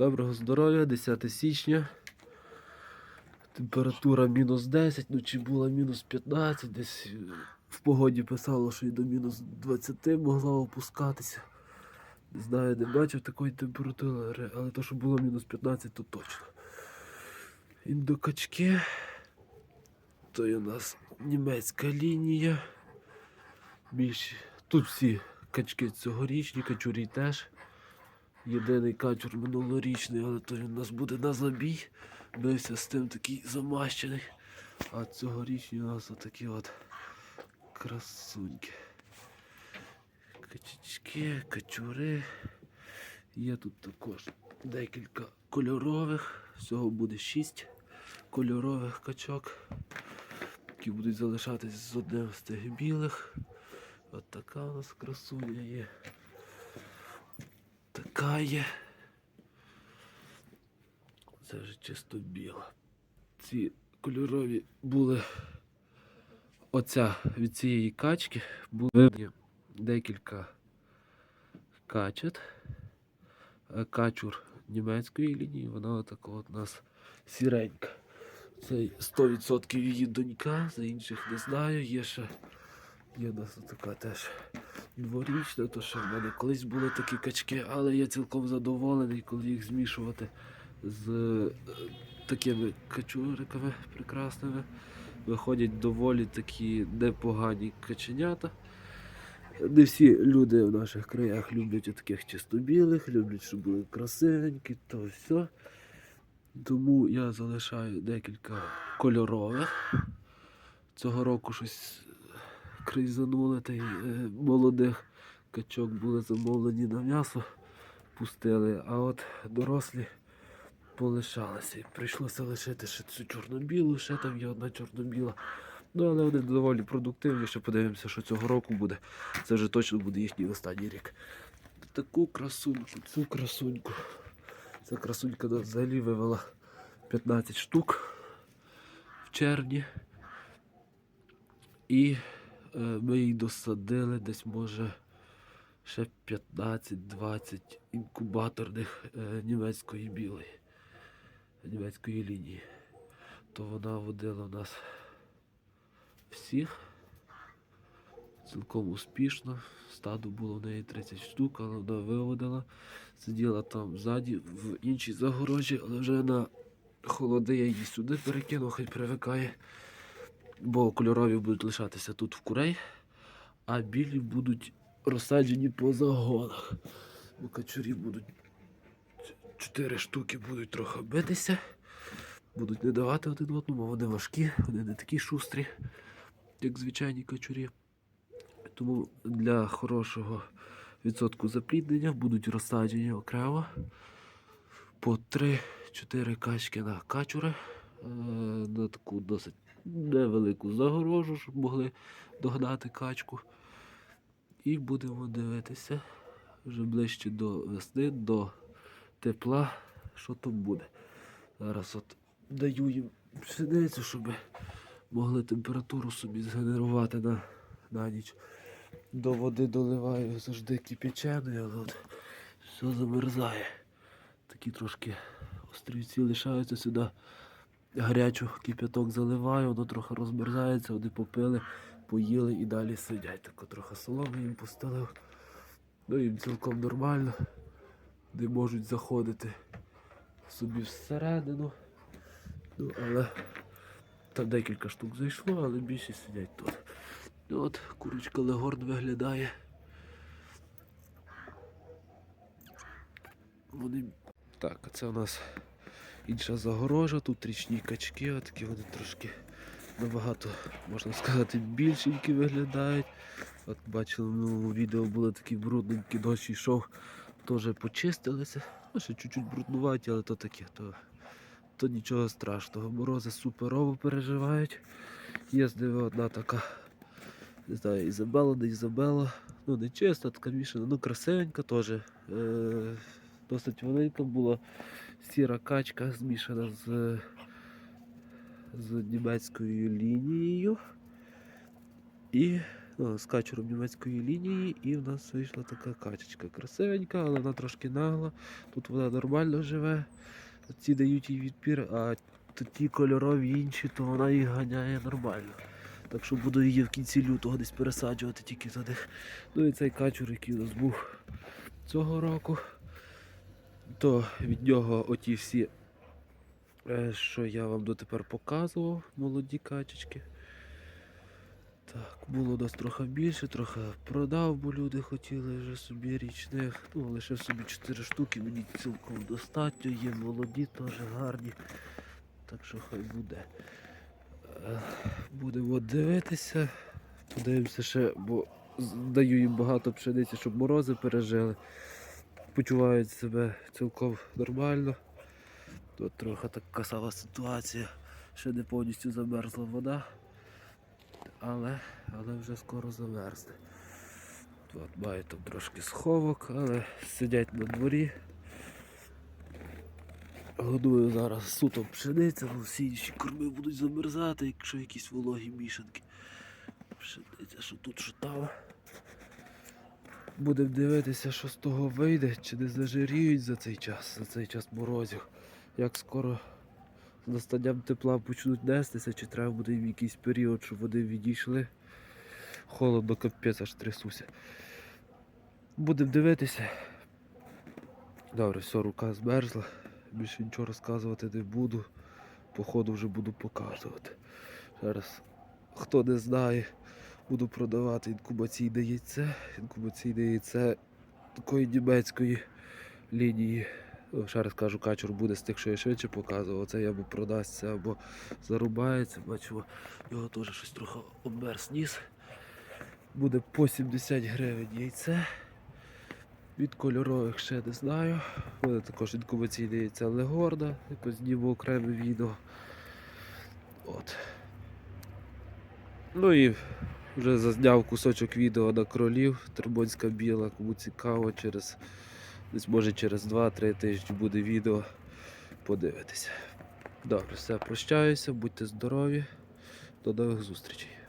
Доброго здоров'я, 10 січня. Температура мінус 10, ну чи була мінус 15, десь в погоді писало, що і до мінус 20 могла опускатися. Не знаю, не бачив такої температури, але то, що було мінус 15, то точно. Індокачки. То є у нас німецька лінія. Більш... Тут всі качки цьогорічні, качурі теж. Єдиний качур минулорічний, але то він у нас буде на забій. Бився з тим такий замащений. А цьогорічні у нас отакі от красуньки. Качечки, качури. Є тут також декілька кольорових. Всього буде 6 кольорових качок, які будуть залишатись з одним з тих білих. От така у нас красуня є. Така. Це вже чисто біла. Ці кольорові були оця від цієї качки були декілька качет. Е, Качур німецької лінії, вона отака от у нас сіренька. Це 100% її донька, за інших не знаю. Є ще є у нас така теж дворічна, то що в мене колись були такі качки, але я цілком задоволений, коли їх змішувати з е, такими качуриками прекрасними. Виходять доволі такі непогані каченята. Не всі люди в наших краях люблять таких чистобілих, люблять, щоб були красивенькі, то все. Тому я залишаю декілька кольорових. Цього року щось кризанули, та е, молодих качок були замовлені на м'ясо, пустили, а от дорослі полишалися. Прийшлося лишити ще цю чорно-білу, ще там є одна чорно-біла. Ну, але вони доволі продуктивні. Ще подивимося, що цього року буде. Це вже точно буде їхній останній рік. Таку красуньку, цю красуньку. Ця красунька нас взагалі вивела 15 штук в червні. І ми її досадили десь, може, ще 15-20 інкубаторних е, німецької білої, німецької лінії. То вона водила у нас всіх. Цілком успішно. Стаду було в неї 30 штук, але вона виводила. Сиділа там ззаді в іншій загорожі, але вже на холоди я її сюди перекинув, хай привикає. Бо кольорові будуть лишатися тут в курей, а білі будуть розсаджені по загонах. Бо качурі будуть чотири штуки будуть трохи битися, будуть не давати один одному, бо вони важкі, вони не такі шустрі, як звичайні качурі. Тому для хорошого відсотку запліднення будуть розсаджені окремо по 3-4 качки на качури е, на таку досить невелику загорожу, щоб могли догнати качку. І будемо дивитися вже ближче до весни, до тепла, що то буде. Зараз от даю їм пшеницю, щоб могли температуру собі згенерувати на, на ніч. До води доливаю завжди кипяченої, але от все замерзає. Такі трошки острівці лишаються сюди. Гарячу кип'яток заливаю, воно трохи розмерзається, вони попили, поїли і далі сидять. Так от трохи соломи їм постелив. Ну їм цілком нормально. Не можуть заходити собі всередину. Ну, але там декілька штук зайшло, але більшість сидять тут. Ну от, курочка легорн виглядає. Вони. Так, а це у нас інша загорожа, тут річні качки, такі вони трошки набагато, можна сказати, більшенькі виглядають. От бачили, в минулому відео були такі брудненькі, дощ йшов, теж почистилися. Ну, ще чуть-чуть бруднуваті, але то таке, то, то нічого страшного. Морози суперово переживають. Є з ними одна така, не знаю, Ізабела, не Ізабела. Ну, не чиста, така мішана, ну красивенька теж. Е, досить велика була сіра качка змішана з, з німецькою лінією. І ну, з качером німецької лінії, і в нас вийшла така качечка. Красивенька, але вона трошки нагла. Тут вона нормально живе. Ці дають їй відпір, а ті кольорові інші, то вона їх ганяє нормально. Так що буду її в кінці лютого десь пересаджувати тільки за них. Ну і цей качур, який у нас був цього року, то від нього оті всі, е, що я вам дотепер показував, молоді качечки. Так, було нас трохи більше, трохи продав, бо люди хотіли вже собі річних. Ну, лишив собі 4 штуки, мені цілком достатньо, є молоді, теж гарні. Так що хай буде. Е, Будемо дивитися. Подивимося ще, бо даю їм багато пшениці, щоб морози пережили. Почувають себе цілком нормально. Тут трохи така сама ситуація. Ще не повністю замерзла вода але, але вже скоро замерзне. От маю там трошки сховок, але сидять на дворі. Годую зараз суто пшениця, бо всі інші корми будуть замерзати, якщо якісь вологі мішанки. Пшениця, що тут, що там. Будемо дивитися, що з того вийде, чи не зажиріють за цей час, за цей час морозів. Як скоро з настанням тепла почнуть нестися, чи треба буде їм якийсь період, щоб вони відійшли. Холодно, капець, аж трясуся. Будемо дивитися. Добре, все, рука змерзла. Більше нічого розказувати не буду. Походу вже буду показувати. Зараз, хто не знає, буду продавати інкубаційне яйце. Інкубаційне яйце такої німецької лінії. Ну, Ще раз кажу, качур буде з тих, що я швидше показував. Це або продасться, або зарубається. Бачимо, його теж щось трохи обмерз ніс. Буде по 70 гривень яйце. Від кольорових ще не знаю. Буде також інкубаційне яйце Легорда, якось зніму окреме відео. От. Ну і вже зазняв кусочок відео на кролів. Тербонська біла, кому цікаво, через десь може через 2-3 тижні буде відео. Подивитися. Добре, все, прощаюся, будьте здорові. До нових зустрічей.